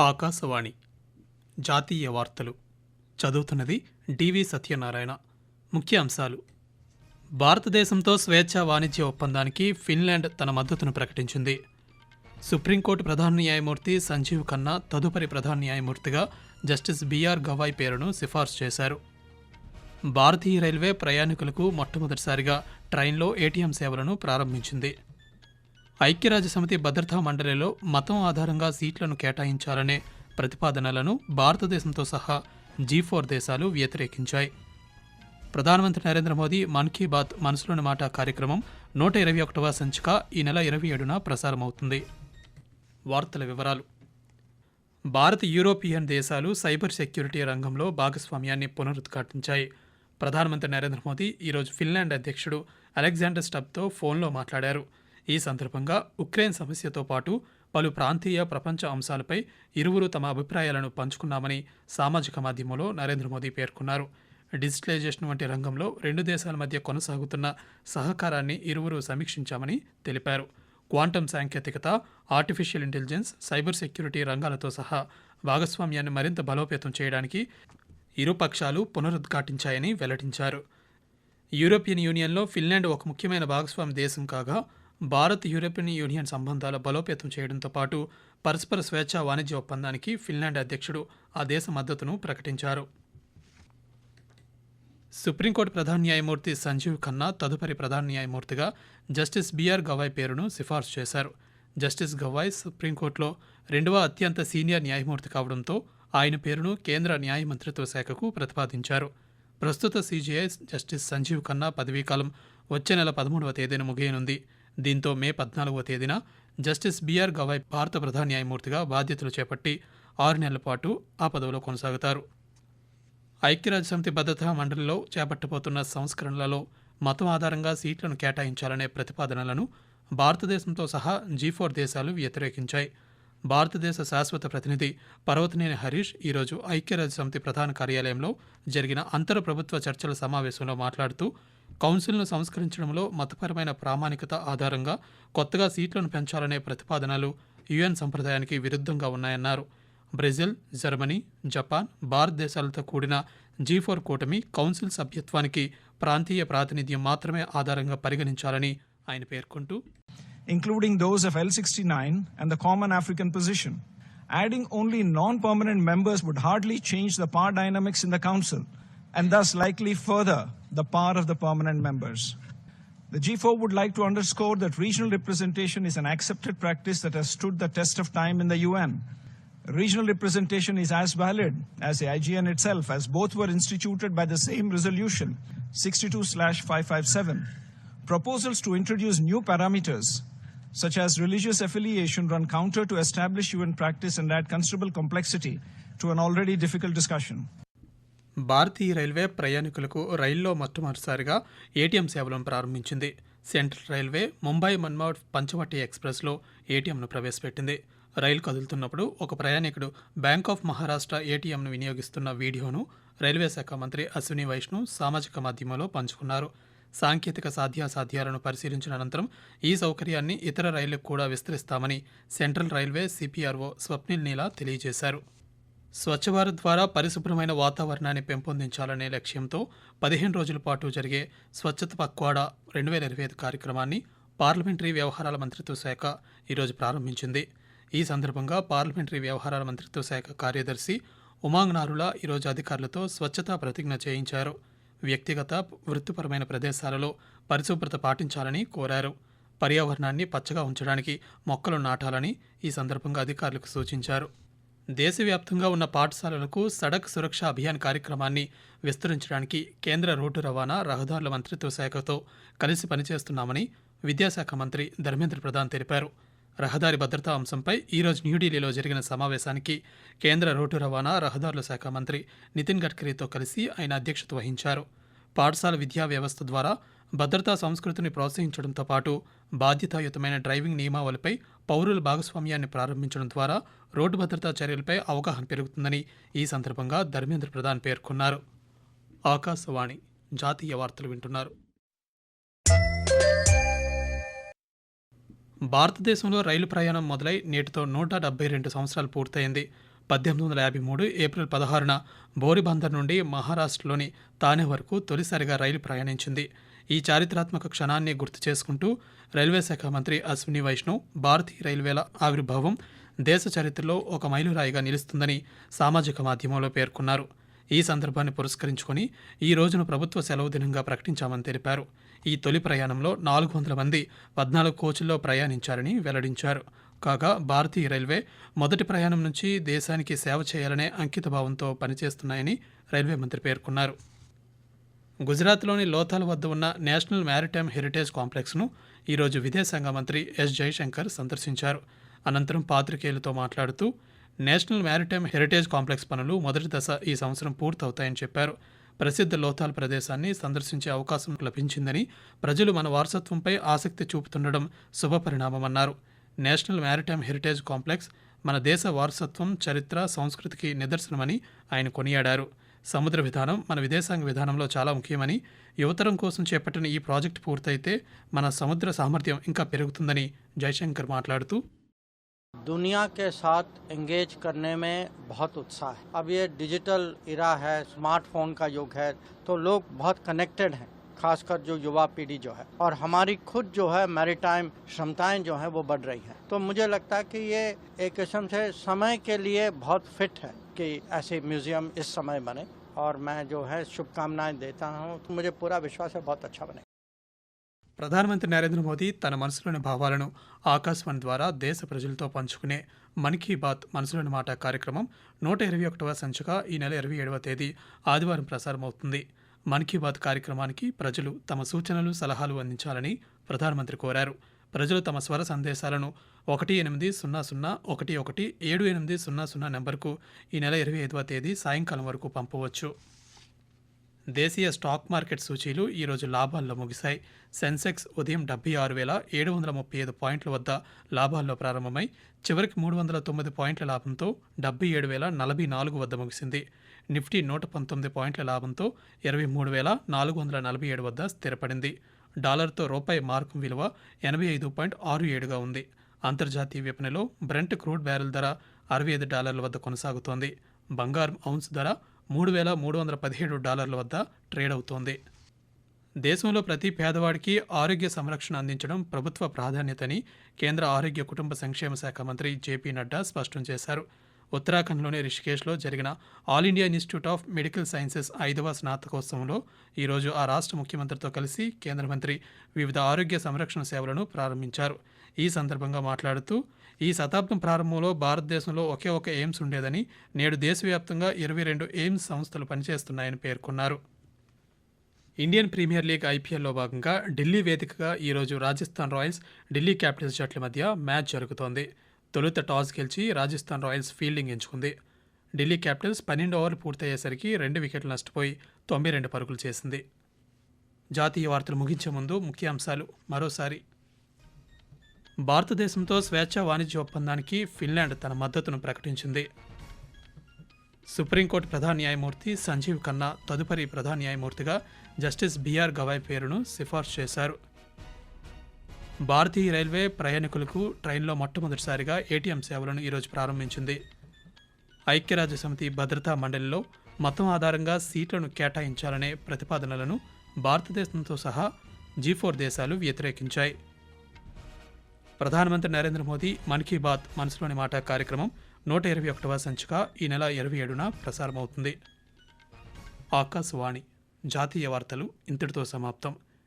ఆకాశవాణి. జాతీయ వార్తలు. చదువుతున్నది డివి సత్యనారాయణ. ముఖ్య అంశాలు. భారతదేశంతో స్వేచ్ఛా వాణిజ్య ఒప్పందానికి ఫిన్లాండ్ తన మద్దతును ప్రకటించింది. సుప్రీంకోర్టు ప్రధాన న్యాయమూర్తి సంజీవ్ ఖన్నా తదుపరి ప్రధాన న్యాయమూర్తిగా జస్టిస్ బిఆర్ గవాయ్ పేరును సిఫార్సు చేశారు. భారతీయ రైల్వే ప్రయాణికులకు మొట్టమొదటిసారిగా ట్రైన్లో ఏటీఎం సేవలను ప్రారంభించింది. ఐక్యరాజ్యసమితి భద్రతా మండలిలో మతం ఆధారంగా సీట్లను కేటాయించాలనే ప్రతిపాదనలను భారతదేశంతో సహా జీ ఫోర్ దేశాలు వ్యతిరేకించాయి. ప్రధానమంత్రి నరేంద్ర మోదీ మన్ కీ బాత్ మనసులోని మాట కార్యక్రమం నూట ఇరవై ఒకటవ సంచిక ఈ నెల ఇరవై ఏడున ప్రసారమవుతుంది. వార్తల వివరాలు. భారత యూరోపియన్ దేశాలు సైబర్ సెక్యూరిటీ రంగంలో భాగస్వామ్యాన్ని పునరుద్ఘాటించాయి. ప్రధానమంత్రి నరేంద్ర మోదీ ఈరోజు ఫిన్లాండ్ అధ్యక్షుడు అలెగ్జాండర్ స్టబ్తో ఫోన్లో మాట్లాడారు. ఈ సందర్భంగా ఉక్రెయిన్ సమస్యతో పాటు పలు ప్రాంతీయ ప్రపంచ అంశాలపై ఇరువురు తమ అభిప్రాయాలను పంచుకున్నామని సామాజిక మాధ్యమంలో నరేంద్ర మోదీ పేర్కొన్నారు. డిజిటలైజేషన్ వంటి రంగంలో రెండు దేశాల మధ్య కొనసాగుతున్న సహకారాన్ని ఇరువురు సమీక్షించామని తెలిపారు. క్వాంటం సాంకేతికత ఆర్టిఫిషియల్ ఇంటెలిజెన్స్ సైబర్ సెక్యూరిటీ రంగాలతో సహా భాగస్వామ్యాన్ని మరింత బలోపేతం చేయడానికి ఇరు పక్షాలు పునరుద్ఘాటించాయని వెల్లడించారు. యూరోపియన్ యూనియన్లో ఫిన్లాండ్ ఒక ముఖ్యమైన భాగస్వామి దేశం కాగా భారత్ యూరోపియన్ యూనియన్ సంబంధాల బలోపేతం చేయడంతో పాటు పరస్పర స్వేచ్ఛా వాణిజ్య ఒప్పందానికి ఫిన్లాండ్ అధ్యక్షుడు ఆ దేశ మద్దతును ప్రకటించారు. సుప్రీంకోర్టు ప్రధాన న్యాయమూర్తి సంజీవ్ ఖన్నా తదుపరి ప్రధాన న్యాయమూర్తిగా జస్టిస్ బిఆర్ గవాయ్ పేరును సిఫార్సు చేశారు. జస్టిస్ గవాయ్ సుప్రీంకోర్టులో రెండవ అత్యంత సీనియర్ న్యాయమూర్తి కావడంతో ఆయన పేరును కేంద్ర న్యాయ మంత్రిత్వ శాఖకు ప్రతిపాదించారు. ప్రస్తుత సీజీఐ జస్టిస్ సంజీవ్ ఖన్నా పదవీకాలం వచ్చే నెల పదమూడవ తేదీన ముగియనుంది. దీంతో మే పద్నాలుగవ తేదీన జస్టిస్ బిఆర్ గవాయ్ భారత ప్రధాన న్యాయమూర్తిగా బాధ్యతలు చేపట్టి ఆరు నెలల పాటు ఆ పదవిలో కొనసాగుతారు. ఐక్యరాజ్యసమితి భద్రతా మండలిలో చేపట్టబోతున్న సంస్కరణలలో మతం ఆధారంగా సీట్లను కేటాయించాలనే ప్రతిపాదనలను భారతదేశంతో సహా జీ ఫోర్ దేశాలు వ్యతిరేకించాయి. భారతదేశ శాశ్వత ప్రతినిధి పర్వతనేని హరీష్ ఈరోజు ఐక్యరాజ్యసమితి ప్రధాన కార్యాలయంలో జరిగిన అంతర ప్రభుత్వ చర్చల సమావేశంలో మాట్లాడుతూ కౌన్సిల్ను సంస్కరించడంలో మతపరమైన ప్రామాణికత ఆధారంగా కొత్తగా సీట్లను పెంచాలనే ప్రతిపాదనలు యుఎన్ సంప్రదాయానికి విరుద్ధంగా ఉన్నాయన్నారు. బ్రెజిల్ జర్మనీ జపాన్ భారతదేశాలతో కూడిన జీ ఫోర్ కూటమి కౌన్సిల్ సభ్యత్వానికి ప్రాంతీయ ప్రాతినిధ్యం మాత్రమే ఆధారంగా పరిగణించాలని ఆయన పేర్కొంటూ including those of L sixty nine and the common African position adding only non permanent members would hardly change the power dynamics in the council and thus likely further the power of the permanent members. The G4 would like to underscore that regional representation is an accepted practice that has stood the test of time in the UN. Regional representation is as valid as the IGN itself, as both were instituted by the same resolution, 62 557. Proposals to introduce new parameters, such as religious affiliation, run counter to established UN practice and add considerable complexity to an already difficult discussion. భారతీయ railway ప్రయాణికులకు రైల్లో మొట్టమొదటిసారిగా ATM సేవలను ప్రారంభించింది. Central railway Mumbai Manmad Panchavati ఎక్స్ప్రెస్లో ఏటీఎంను ప్రవేశపెట్టింది. రైలు కదులుతున్నప్పుడు ఒక ప్రయాణికుడు బ్యాంక్ ఆఫ్ మహారాష్ట్ర ఏటీఎంను వినియోగిస్తున్న వీడియోను రైల్వే శాఖ మంత్రి అశ్విని వైష్ణవ్ సామాజిక మాధ్యమంలో పంచుకున్నారు. సాంకేతిక సాధ్యాసాధ్యాలను పరిశీలించిన అనంతరం ఈ సౌకర్యాన్ని ఇతర రైళ్ళకు కూడా విస్తరిస్తామని central railway CPRO Swapnil Neela తెలియజేశారు. స్వచ్ఛ భారత్ ద్వారా పరిశుభ్రమైన వాతావరణాన్ని పెంపొందించాలనే లక్ష్యంతో పదిహేను రోజుల పాటు జరిగే స్వచ్ఛత పక్వాడా రెండు వేల ఇరవై ఐదు కార్యక్రమాన్ని పార్లమెంటరీ వ్యవహారాల మంత్రిత్వ శాఖ ఈరోజు ప్రారంభించింది. ఈ సందర్భంగా పార్లమెంటరీ వ్యవహారాల మంత్రిత్వ శాఖ కార్యదర్శి ఉమాంగ్ నారుల ఈరోజు అధికారులతో స్వచ్ఛతా ప్రతిజ్ఞ చేయించారు. వ్యక్తిగత వృత్తిపరమైన ప్రదేశాలలో పరిశుభ్రత పాటించాలని కోరారు. పర్యావరణాన్ని పచ్చగా ఉంచడానికి మొక్కలు నాటాలని ఈ సందర్భంగా అధికారులకు సూచించారు. దేశవ్యాప్తంగా ఉన్న పాఠశాలలకు సడక్ సురక్ష అభియాన్ కార్యక్రమాన్ని విస్తరించడానికి కేంద్ర రోడ్డు రవాణా రహదారుల మంత్రిత్వ శాఖతో కలిసి పనిచేస్తున్నామని విద్యాశాఖ మంత్రి ధర్మేంద్ర ప్రధాన్ తెలిపారు. రహదారి భద్రతా అంశంపై ఈరోజు న్యూఢిల్లీలో జరిగిన సమావేశానికి కేంద్ర రోడ్డు రవాణా రహదారుల శాఖ మంత్రి నితిన్ గడ్కరీతో కలిసి ఆయన అధ్యక్షత వహించారు. పాఠశాల విద్యా వ్యవస్థ ద్వారా భద్రతా సంస్కృతిని ప్రోత్సహించడంతో పాటు బాధ్యతాయుతమైన డ్రైవింగ్ నియమావళిపై పౌరుల భాగస్వామ్యాన్ని ప్రారంభించడం ద్వారా రోడ్డు భద్రతా చర్యలపై అవగాహన పెరుగుతుందని ఈ సందర్భంగా ధర్మేంద్ర ప్రధాన్ పేర్కొన్నారు. ఆకాశవాణి జాతీయ వార్తలు వింటున్నారు. భారతదేశంలో రైలు ప్రయాణం మొదలై నేటితో నూట డెబ్బై రెండు సంవత్సరాలు పూర్తయింది. పద్దెనిమిది వందల యాభై మూడు ఏప్రిల్ పదహారున బోరిబందర్ నుండి మహారాష్ట్రలోని తానే వరకు తొలిసారిగా రైలు ప్రయాణించింది. ఈ చారిత్రాత్మక క్షణాన్ని గుర్తు చేసుకుంటూ రైల్వే శాఖ మంత్రి అశ్విని వైష్ణవ్ భారతీయ రైల్వేల ఆవిర్భావం దేశ చరిత్రలో ఒక మైలురాయిగా నిలుస్తుందని సామాజిక మాధ్యమంలో పేర్కొన్నారు. ఈ సందర్భాన్ని పురస్కరించుకొని ఈ రోజును ప్రభుత్వ సెలవు దినంగా ప్రకటించామని తెలిపారు. ఈ తొలి ప్రయాణంలో నాలుగు వందల మంది పద్నాలుగు కోచుల్లో ప్రయాణించారని వెల్లడించారు. కాగా భారతీయ రైల్వే మొదటి ప్రయాణం నుంచి దేశానికి సేవ చేయాలనే అంకితభావంతో పనిచేస్తున్నాయని రైల్వే మంత్రి పేర్కొన్నారు. గుజరాత్లోని లోథాల్ వద్ద ఉన్న నేషనల్ మ్యారిటైమ్ హెరిటేజ్ కాంప్లెక్స్ను ఈరోజు విదేశాంగ మంత్రి ఎస్ జైశంకర్ సందర్శించారు. అనంతరం పాత్రికేయులతో మాట్లాడుతూ నేషనల్ మ్యారిటైమ్ హెరిటేజ్ కాంప్లెక్స్ పనులు మొదటి దశ ఈ సంవత్సరం పూర్తవుతాయని చెప్పారు. ప్రసిద్ధ లోథాల్ ప్రదేశాన్ని సందర్శించే అవకాశం లభించిందని ప్రజలు మన వారసత్వంపై ఆసక్తి చూపుతుండడం శుభపరిణామమన్నారు. నేషనల్ మ్యారిటైమ్ హెరిటేజ్ కాంప్లెక్స్ మన దేశ వారసత్వం చరిత్ర సంస్కృతికి నిదర్శనమని ఆయన కొనియాడారు. సముద్ర విధానం మన విదేశాంగ విధానంలో చాలా ముఖ్యమని యువతరం కోసం చేపట్టిన ఈ ప్రాజెక్టు పూర్తయితే మన సముద్ర సామర్థ్యం ఇంకా పెరుగుతుందని జైశంకర్ మాట్లాడుతూ दुनिया के साथ एंगेज करने में बहुत उत्साह है अब ये डिजिटल इरा है स्मार्टफोन का युग है तो लोग बहुत कनेक्टेड हैं खासकर जो युवा पीढ़ी जो है और हमारी खुद जो है मैरिटाइम क्षमताएं जो हैं वो बढ़ रही हैं तो मुझे लगता है कि ये एक किस्म से समय के लिए बहुत फिट है कि ऐसे म्यूजियम इस समय बने और मैं जो है शुभकामनाएं देता हूँ तो मुझे पूरा विश्वास है बहुत अच्छा बने ప్రధానమంత్రి నరేంద్ర మోదీ తన మనసులోని భావాలను ఆకాశవాణి ద్వారా దేశ ప్రజలతో పంచుకునే మన్ కీ బాత్ మనసులోని మాట కార్యక్రమం నూట ఇరవై ఒకటవ సంచిక ఈ నెల ఇరవై ఏడవ తేదీ ఆదివారం ప్రసారమవుతుంది మన్ కీ బాత్ కార్యక్రమానికి ప్రజలు తమ సూచనలు సలహాలు అందించాలని ప్రధానమంత్రి కోరారు ప్రజలు తమ స్వర సందేశాలను ఒకటి ఎనిమిది సున్నా సున్నా ఒకటి ఒకటి ఏడు ఎనిమిది సున్నా సున్నా నెంబర్కు ఈ నెల ఇరవై ఐదవ తేదీ సాయంకాలం వరకు పంపవచ్చు. దేశీయ స్టాక్ మార్కెట్ సూచీలు ఈరోజు లాభాల్లో ముగిశాయి. సెన్సెక్స్ ఉదయం డెబ్బై ఆరు వేల ఏడు వందల ముప్పై ఐదు పాయింట్ల వద్ద లాభాల్లో ప్రారంభమై చివరికి మూడు వందల తొమ్మిది పాయింట్ల లాభంతో డెబ్బై ఏడు వేల నలభై నాలుగు వద్ద ముగిసింది. నిఫ్టీ నూట పంతొమ్మిది పాయింట్ల లాభంతో ఇరవై మూడు వేల నాలుగు వందల నలభై ఏడు వద్ద స్థిరపడింది. డాలర్తో రూపాయి మార్కు విలువ ఎనభై ఐదు పాయింట్ ఆరు ఏడుగా ఉంది. అంతర్జాతీయ విపణిలో బ్రెంట్ క్రూడ్ బ్యారెల్ ధర అరవై ఐదు డాలర్ల వద్ద కొనసాగుతోంది. బంగారం ఔన్స్ ధర మూడు వేల మూడు వందల పదిహేడు డాలర్ల వద్ద ట్రేడ్ అవుతోంది. దేశంలో ప్రతి పేదవాడికి ఆరోగ్య సంరక్షణ అందించడం ప్రభుత్వ ప్రాధాన్యతని కేంద్ర ఆరోగ్య కుటుంబ సంక్షేమ శాఖ మంత్రి జేపీ నడ్డా స్పష్టం చేశారు. ఉత్తరాఖండ్లోని రిషికేశ్లో జరిగిన all India institute of medical sciences ఐదవ స్నాతకోత్సవంలో ఈరోజు ఆ రాష్ట్ర ముఖ్యమంత్రితో కలిసి కేంద్ర మంత్రి వివిధ ఆరోగ్య సంరక్షణ సేవలను ప్రారంభించారు. ఈ సందర్భంగా మాట్లాడుతూ ఈ శతాబ్దం ప్రారంభంలో భారతదేశంలో ఒకే ఒక ఎయిమ్స్ ఉండేదని నేడు దేశవ్యాప్తంగా ఇరవై రెండు ఎయిమ్స్ సంస్థలు పనిచేస్తున్నాయని పేర్కొన్నారు. ఇండియన్ ప్రీమియర్ లీగ్ ఐపీఎల్లో భాగంగా ఢిల్లీ వేదికగా ఈరోజు రాజస్థాన్ రాయల్స్ ఢిల్లీ క్యాపిటల్స్ జట్ల మధ్య మ్యాచ్ జరుగుతోంది. తొలుత టాస్ గెలిచి రాజస్థాన్ రాయల్స్ ఫీల్డింగ్ ఎంచుకుంది. ఢిల్లీ క్యాపిటల్స్ పన్నెండు ఓవర్లు పూర్తయ్యేసరికి రెండు వికెట్లు నష్టపోయి తొంభై రెండు పరుగులు చేసింది. జాతీయ వార్తలు ముగించే ముందు ముఖ్యాంశాలు. మరోసారి భారతదేశంతో స్వేచ్ఛ వాణిజ్య ఒప్పందానికి ఫిన్లాండ్ తన మద్దతును ప్రకటించింది. సుప్రీంకోర్టు ప్రధాన న్యాయమూర్తి సంజీవ్ ఖన్నా తదుపరి ప్రధాన న్యాయమూర్తిగా జస్టిస్ బిఆర్ గవాయ్ పేరును సిఫార్సు చేశారు. భారతీయ రైల్వే ప్రయాణికులకు ట్రైన్లో మొట్టమొదటిసారిగా ఏటీఎం సేవలను ఈరోజు ప్రారంభించింది. ఐక్యరాజ్య సమితి భద్రతా మండలిలో మతం ఆధారంగా సీట్లను కేటాయించాలనే ప్రతిపాదనలను భారతదేశంతో సహా జీ ఫోర్ దేశాలు వ్యతిరేకించాయి. ప్రధానమంత్రి నరేంద్ర మోదీ మన్ కీ బాత్ మనసులోని మాట కార్యక్రమం నూట ఇరవై ఒకటవ సంచిక ఈ నెల ఇరవై ఏడున ప్రసారమవుతుంది. ఆకాశవాణి జాతీయ వార్తలు ఇంతటితో సమాప్తం.